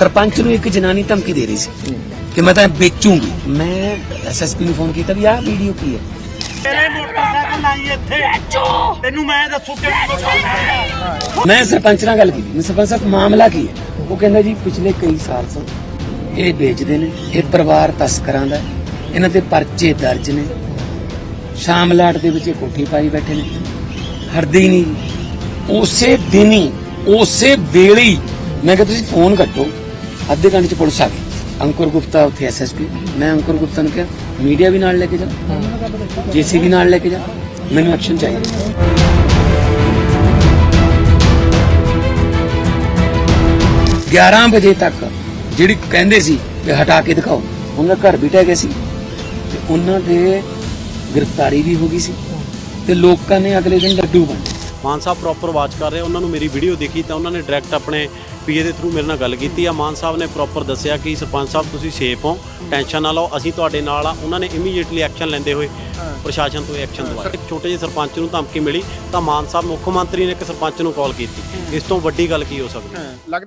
ਸਰਪੰਚ ਨੂੰ ਇੱਕ ਜਨਾਨੀ ਧਮਕੀ ਦੇ ਰਹੀ ਸੀ ਕਿ ਮੈਂ ਤਾਂ ਵੇਚੂੰਗੀ। ਮੈਂ ਐਸਐਸਪੀ ਨੂੰ ਫੋਨ ਕੀਤਾ ਵੀ ਆਹ ਵੀਡੀਓ ਕੀ ਹੈ? ਤੇਰੇ ਮੋਟਰਸਾਈਕਲ ਲਾਈ ਇੱਥੇ। ਤੈਨੂੰ ਮੈਂ ਦੱਸੂ ਮੋਟਰਸਾਈਕਲ ਮੈਂ ਸਰਪੰਚ ਨਾਲ ਗੱਲ ਕੀਤੀ। ਮੈਂ ਸਰਪੰਚ ਸਾਹਿਬ ਮਾਮਲਾ ਕੀ ਹੈ? ਉਹ ਕਹਿੰਦਾ ਜੀ ਪਿਛਲੇ ਕਈ ਸਾਲ ਤੋਂ ਇਹ ਵੇਚਦੇ ਨੇ ਇਹ ਪਰਿਵਾਰ ਤਸਕਰਾਂ ਦਾ ਹੈ। ਇਹਨਾਂ ਤੇ ਪਰਚੇ ਦਰਜ ਨੇ। ਸ਼ਾਮਲਾਟ ਦੇ ਵਿੱਚ ਇਹ ਕੋਠੀ ਪਾਈ ਬੈਠੇ ਨੇ। ਹਰਦੇ ਹੀ ਨਹੀਂ। ਜੀ। ਉਸੇ ਦਿਨ ਹੀ ਉਸੇ ਵੇਲੇ ਹੀ ਮੈਂ ਕਿਹਾ ਤੁਸੀਂ ਫੋਨ ਕੱਟੋ। ਅੱਧੇ ਘੰਟੇ ਚ ਪੁਲਿਸ ਆ ਗਈ। ਅੰਕੁਰ ਗੁਪਤਾ ਉੱਥੇ ਐਸਐਸਪੀ ਮੈਂ ਅੰਕੁਰ ਗੁਪਤਾ ਨੂੰ ਕਿਹਾ, ਮੀਡੀਆ ਵੀ ਨਾਲ ਲੈ ਕੇ ਜਾ ਜੀਸੀਬੀ ਨਾਲ ਲੈ ਕੇ ਜਾ, ਮੈਨੂੰ ਐਕਸ਼ਨ ਚਾਹੀਦਾ। 11 ਵਜੇ ਤੱਕ ਜਿਹੜੀ ਕਹਿੰਦੇ ਸੀ ਕਿ ਹਟਾ ਕੇ ਦਿਖਾਓ ਉਹਨਾਂ ਘਰ ਵੀ ਟਹਿ ਗਿਆ ਸੀ ਤੇ ਉਹਨਾਂ ਦੇ ਗ੍ਰਿਫਤਾਰੀ ਵੀ ਹੋ ਗਈ ਸੀ ਤੇ ਲੋਕਾਂ ਨੇ ਅਗਲੇ ਦਿਨ ਲੱਡੂ ਵੰਡੇ ਮਾਨ ਸਾਹਿਬ ਪ੍ਰੋਪਰ ਵਾਚ ਕਰ ਰਹੇ ਉਹਨਾਂ ਨੂੰ ਮੇਰੀ ਵੀਡੀਓ ਦੇਖੀ ਤਾਂ ਉਹਨਾਂ ਨੇ ਡਾਇਰੈਕਟ ਆਪਣੇ ਪੀਏ ਦੇ ਥਰੂ ਮੇਰੇ ਨਾਲ ਗੱਲ ਕੀਤੀ ਆ। ਮਾਨ ਸਾਹਿਬ ਨੇ ਪ੍ਰੋਪਰ ਦੱਸਿਆ ਕਿ ਸਰਪੰਚ ਸਾਹਿਬ ਤੁਸੀਂ ਸੇਫ ਹੋ ਟੈਨਸ਼ਨ ਨਾ ਲਓ ਅਸੀਂ ਤੁਹਾਡੇ ਨਾਲ ਆ। ਉਹਨਾਂ ਨੇ ਇਮੀਡੀਏਟਲੀ ਐਕਸ਼ਨ ਲੈਂਦੇ ਹੋਏ ਪ੍ਰਸ਼ਾਸਨ ਤੋਂ ਐਕਸ਼ਨ ਦਵਾਇਆ ਇੱਕ ਛੋਟੇ ਜਿਹੇ ਸਰਪੰਚ ਨੂੰ ਧਮਕੀ ਮਿਲੀ ਤਾਂ ਮਾਨ ਸਾਹਿਬ ਮੁੱਖ ਮੰਤਰੀ ਨੇ ਇੱਕ ਸਰਪੰਚ ਨੂੰ ਕਾਲ ਕੀਤੀ। ਇਸ ਤੋਂ ਵੱਡੀ ਗੱਲ ਕੀ ਹੋ ਸਕਦੀ? ਹੈ।